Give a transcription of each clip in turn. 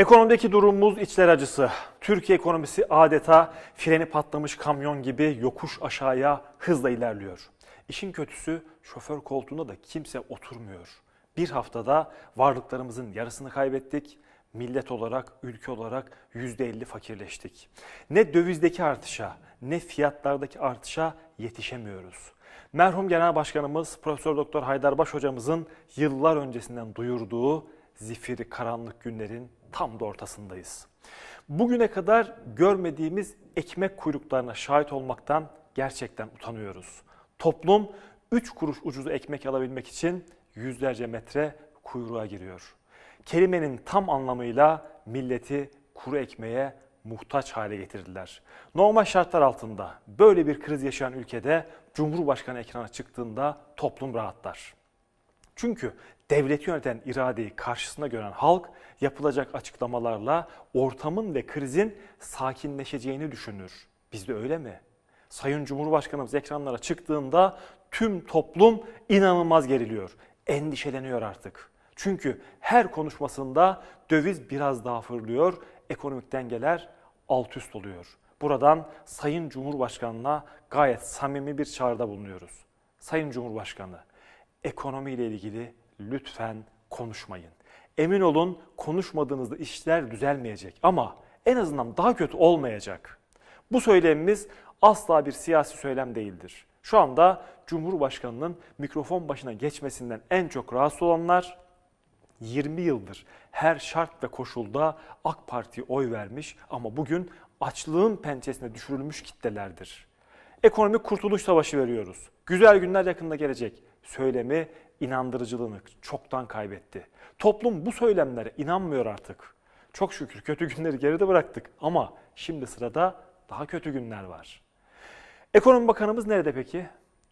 Ekonomideki durumumuz içler acısı. Türkiye ekonomisi adeta freni patlamış kamyon gibi yokuş aşağıya hızla ilerliyor. İşin kötüsü şoför koltuğunda da kimse oturmuyor. Bir haftada varlıklarımızın yarısını kaybettik. Millet olarak, ülke olarak %50 fakirleştik. Ne dövizdeki artışa, ne fiyatlardaki artışa yetişemiyoruz. Merhum Genel Başkanımız Profesör Doktor Haydarbaş hocamızın yıllar öncesinden duyurduğu zifiri karanlık günlerin tam da ortasındayız. Bugüne kadar görmediğimiz ekmek kuyruklarına şahit olmaktan gerçekten utanıyoruz. Toplum 3 kuruş ucuzu ekmek alabilmek için yüzlerce metre kuyruğa giriyor. Kelimenin tam anlamıyla milleti kuru ekmeğe muhtaç hale getirdiler. Normal şartlar altında böyle bir kriz yaşayan ülkede Cumhurbaşkanı ekrana çıktığında toplum rahatlar. Çünkü devleti yöneten iradeyi karşısına gören halk yapılacak açıklamalarla ortamın ve krizin sakinleşeceğini düşünür. Biz de öyle mi? Sayın Cumhurbaşkanımız ekranlara çıktığında tüm toplum inanılmaz geriliyor. Endişeleniyor artık. Çünkü her konuşmasında döviz biraz daha fırlıyor, ekonomik dengeler alt üst oluyor. Buradan Sayın Cumhurbaşkanı'na gayet samimi bir çağrıda bulunuyoruz. Sayın Cumhurbaşkanı, ekonomiyle ilgili lütfen konuşmayın. Emin olun konuşmadığınızda işler düzelmeyecek ama en azından daha kötü olmayacak. Bu söylemimiz asla bir siyasi söylem değildir. Şu anda Cumhurbaşkanı'nın mikrofon başına geçmesinden en çok rahatsız olanlar 20 yıldır her şart ve koşulda AK Parti'ye oy vermiş ama bugün açlığın pençesine düşürülmüş kitlelerdir. Ekonomik kurtuluş savaşı veriyoruz. Güzel günler yakında gelecek. Söylemi inandırıcılığını çoktan kaybetti. Toplum bu söylemlere inanmıyor artık. Çok şükür kötü günleri geride bıraktık ama şimdi sırada daha kötü günler var. Ekonomi Bakanımız nerede peki?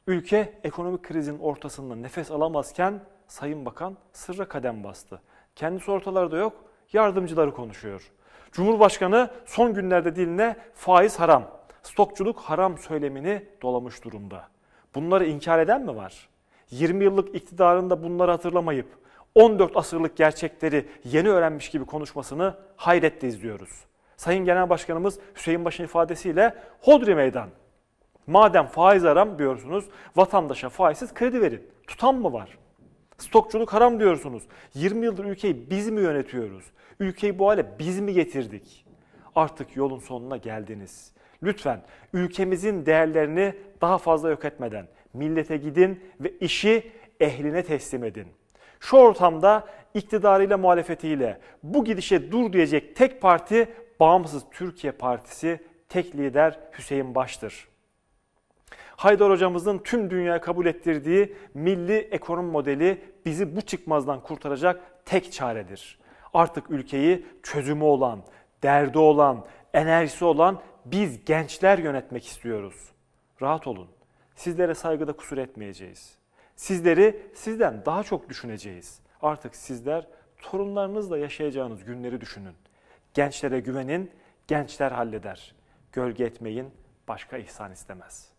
Ülke ekonomik krizin ortasında nefes alamazken Sayın Bakan sırra kadem bastı. Kendisi ortalarda yok, yardımcıları konuşuyor. Cumhurbaşkanı son günlerde diline faiz haram, stokçuluk haram söylemini dolamış durumda. Bunları inkar eden mi var? 20 yıllık iktidarında bunları hatırlamayıp 14 asırlık gerçekleri yeni öğrenmiş gibi konuşmasını hayretle izliyoruz. Sayın Genel Başkanımız Hüseyin Baş'ın ifadesiyle hodri meydan. Madem faiz haram diyorsunuz, vatandaşa faizsiz kredi verin. Tutan mı var? Stokçuluk haram diyorsunuz. 20 yıldır ülkeyi biz mi yönetiyoruz? Ülkeyi bu hale biz mi getirdik? Artık yolun sonuna geldiniz. Lütfen ülkemizin değerlerini daha fazla yok etmeden millete gidin ve işi ehline teslim edin. Şu ortamda iktidarıyla muhalefetiyle bu gidişe dur diyecek tek parti Bağımsız Türkiye Partisi, tek lider Hüseyin Baş'tır. Haydar hocamızın tüm dünyaya kabul ettirdiği milli ekonomi modeli bizi bu çıkmazdan kurtaracak tek çaredir. Artık ülkeyi çözümü olan, derdi olan, enerjisi olan biz gençler yönetmek istiyoruz. Rahat olun. Sizlere saygıda kusur etmeyeceğiz. Sizleri sizden daha çok düşüneceğiz. Artık sizler torunlarınızla yaşayacağınız günleri düşünün. Gençlere güvenin, gençler halleder. Gölge etmeyin, başka ihsan istemez.''